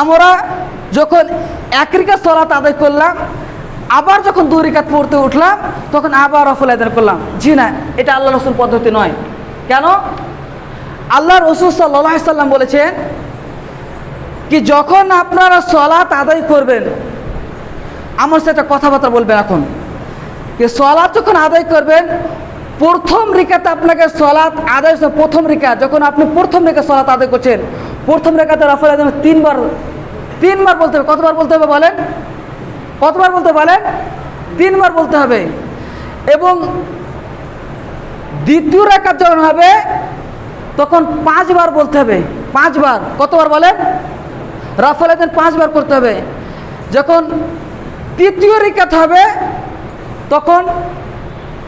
আমরা যখন এক রিকাত সলাত আদায় করলাম, আবার যখন দুই রিকাত পড়তে উঠলাম, তখন আবার রফল আদায় করলাম। জি না, এটা আল্লাহ রসুল পদ্ধতি নয়। কেন? আল্লাহ রসুল সাল্লাহ সাল্লাম বলেছেন কি, যখন আপনারা সলাত আদায় করবেন, আমার সাথে কথাবার্তা বলবেন এখন। যে সলাৎ যখন আদায় করবেন, প্রথম রিকাতে আপনাকে সলাৎ আদায় প্রথম রিকা যখন আপনি প্রথম রেখা সলাৎ আদায় করছেন প্রথম রেখাতে রাফেল আদায় তিনবার তিনবার বলতে হবে। কতবার বলতে হবে বলেন? কতবার বলতে বলেন? তিনবার বলতে হবে। এবং দ্বিতীয় রেখাত যখন হবে, তখন পাঁচবার বলতে হবে। পাঁচবার। কতবার বলেন? রাফেল আদায় পাঁচবার করতে হবে। যখন তৃতীয় রিকাত হবে, তখন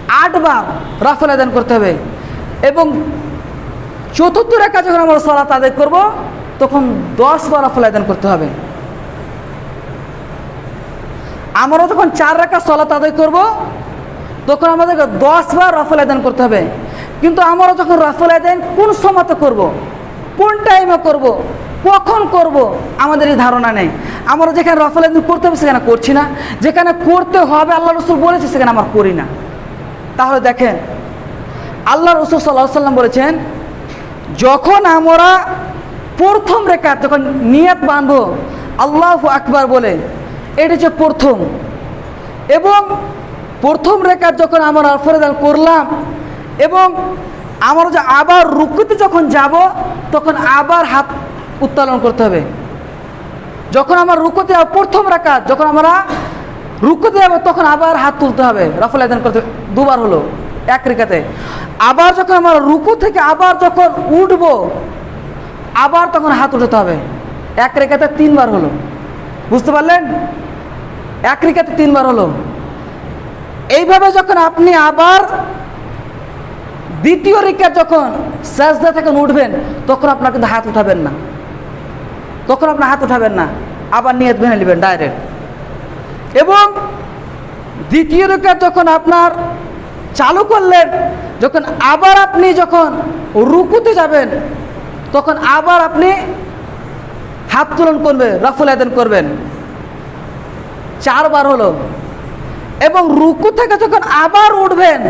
আটবার রাফেল আদান করতে হবে। এবং চতুর্থ রেখা যখন আমরা সলাত আদায় করব, তখন দশ বার রাফেল আদান করতে হবে। আমরা যখন চার রেখা সলাত আদায় করব, তখন আমাদেরকে দশ বার রাফেল আদান করতে হবে। কিন্তু আমরা যখন রাফেল আদান কোন সময়তে করব, কোন টাইমে করব, কখন করব, আমাদের এই ধারণা নেই। আমরা যেখানে রফল আদান করতে হবে, সেখানে করছি না। যেখানে করতে হবে, আল্লাহ রসুল বলেছে, সেখানে আমরা করি না। তাহলে দেখেন, আল্লাহ রসুল সাল্লাহ সাল্লাম বলেছেন যখন আমরা প্রথম রেখা, যখন নিয়ত বাঁধব, আল্লাহ আকবার বলে, এটা হচ্ছে প্রথম। এবং প্রথম রেখা যখন আমরা ফরেদান করলাম, এবং আমরা যে আবার রুকুতে যখন যাব, তখন আবার হাত উত্তোলন করতে হবে। যখন আমার রুকুতে যাব, প্রথম রেখা, যখন আমরা রুকুতে যাব, তখন আবার হাত তুলতে হবে। রফল আদান করতে দুবার হলো, এক রেখাতে। আবার যখন আমরা রুকু থেকে আবার যখন উঠব, আবার তখন হাত উঠাতে হবে। এক রেখাতে তিনবার হলো। বুঝতে পারলেন? এক রেখাতে তিনবার হলো। এইভাবে যখন আপনি আবার দ্বিতীয় রেখা যখন সাজদা থেকে উঠবেন, তখন আপনার কিন্তু হাত উঠাবেন না। তখন আপনার হাত উঠাবেন না। আবার নিয়ত ভেঙে নেবেন ডাইরেক্ট এবং দ্বিতীয় রেখা যখন আপনার চালু করলেন যখন আবার আপনি যখন রুকুতে যাবেন, তখন আবার আপনি হাত তুলন করবেন রাফুল আয়দান করবেন। চারবার হলো। এবং রুকু থেকে যখন আবার উঠবেন,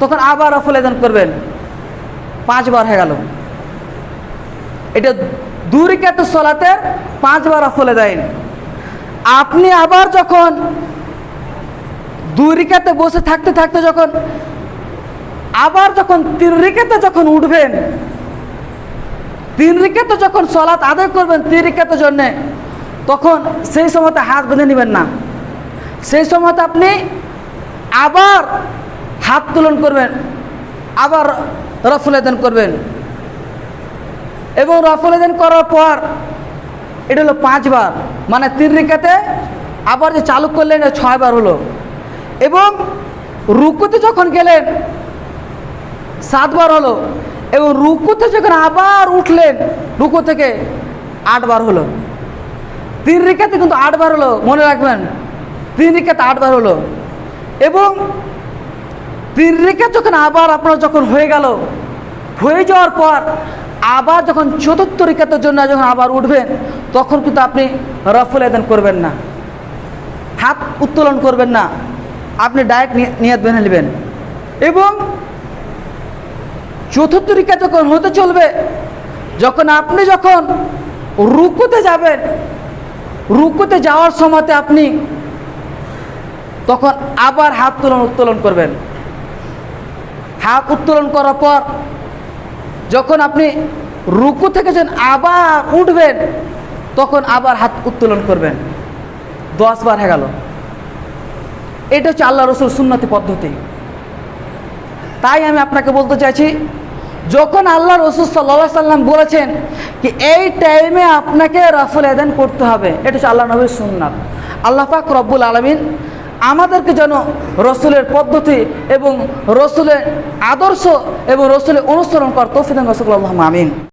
তখন আবার রাফুল আয়দান করবেন। পাঁচবার হয়ে গেল। এটা দুরিকাত সলাতে পাঁচবার রাফুল দেয় আপনি আবার যখন দুই রিকাতে বসে থাকতে থাকতে যখন আবার যখন তিন রিকাতে যখন উঠবেন, তিন রিকাতে যখন সলাৎ আদায় করবেন তিন রিকাতের জন্যে, তখন সেই সময়তে হাত বেঁধে নেবেন না। সেই সময়তে আপনি আবার হাত তুলন করবেন, আবার রফুল আদান করবেন। এবং রফুল আদান করার পর, এটা হলো পাঁচবার মানে তিন রিকাতে আবার যে চালু করলেন ছয়বার হলো। এবং রুকুতে যখন গেলেন সাতবার হলো। এবং রুকুতে যখন আবার উঠলেন। রুকু থেকে আটবার হলো। তিন রিকাতে কিন্তু আটবার হলো, মনে রাখবেন। তিন রিকাতে আটবার হলো। এবং তিন রিকাত যখন আবার আপনার যখন হয়ে গেল, হয়ে যাওয়ার পর আবার যখন চতুর্থ রিকাতের জন্য যখন আবার উঠবেন, তখন কিন্তু আপনি রফুল আদান করবেন না। হাত উত্তোলন করবেন না। আপনি ডাইরেক্ট নিয়ত বেঁধে নেবেন। এবং চতুর্থ রিকা যখন হতে চলবে, যখন আপনি যখন রুকুতে যাবেন, রুকুতে যাওয়ার সময়তে আপনি তখন আবার হাত তোলন উত্তোলন করবেন। হাত উত্তোলন করার পর যখন আপনি রুকু থেকে যখন আবার উঠবেন, তখন আবার হাত উত্তোলন করবেন। দশ বার হয়ে গেল। এটা হচ্ছে আল্লাহ রসুল সুন্নতি পদ্ধতি। তাই আমি আপনাকে বলতে চাইছি যখন আল্লাহ রসুল সাল্লা সাল্লাম বলেছেন কি এই টাইমে আপনাকে রাফুল আদান করতে হবে, এটা হচ্ছে আল্লাহ নবীর সুন্নাত। আল্লাহ পাক রব্বুল আলমিন আমাদেরকে যেন রসুলের পদ্ধতি এবং রসুলের আদর্শ এবং রসুলের অনুসরণ করার তৌফিদান রসুল আল্লাহ আমিন।